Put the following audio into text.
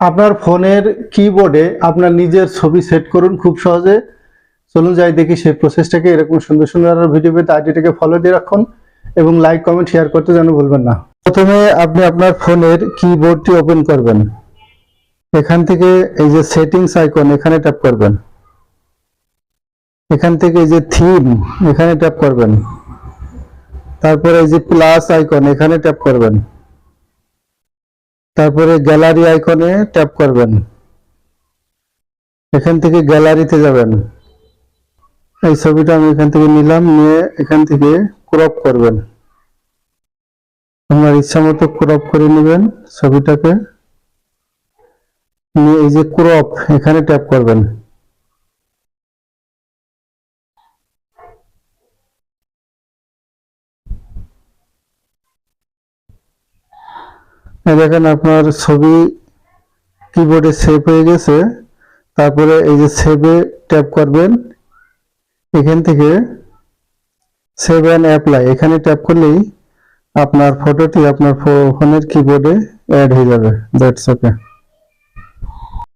আপনার ফোনের কিবোর্ডে আপনার নিজের ছবি সেট করুন খুব সহজে। চলুন যাই দেখি সেই প্রসেসটাকে এরকম সুন্দর সুন্দর ভিডিও পেতে আইডিটাকে ফলো দিয়ে রাখুন এবং লাইক কমেন্ট শেয়ার করতে যেন ভুলবেন না। প্রথমে আপনি আপনার ফোনের কিবোর্ডটি ওপেন করবেন। এখান থেকে এই যে সেটিংস আইকন এখানে ট্যাপ করবেন। এখান থেকে এই যে থিম এখানে ট্যাপ করবেন। তারপরে এই যে প্লাস আইকন এখানে ট্যাপ করবেন। তারপরে গ্যালারি আইকনে ট্যাপ করবেন। এখান থেকে গ্যালারিতে যাবেন। এই ছবিটা আমি এখান থেকে নিলাম, নিয়ে এখান থেকে ক্রপ করবেন। আপনার ইচ্ছা মতো ক্রপ করে নেবেন ছবিটাকে। নিয়ে এই যে ক্রপ এখানে ট্যাপ করবেন। দেখেন আপনার ছবি কিবোর্ডে সেভ হয়ে গেছে। তারপরে এই যে সেভে ট্যাপ করবেন। এখান থেকে সেভ অ্যান্ড অ্যাপ্লাই এখানে ট্যাপ করলেই আপনার ফটোটি আপনার ফোনের কিবোর্ডে অ্যাড হয়ে যাবে। That's okay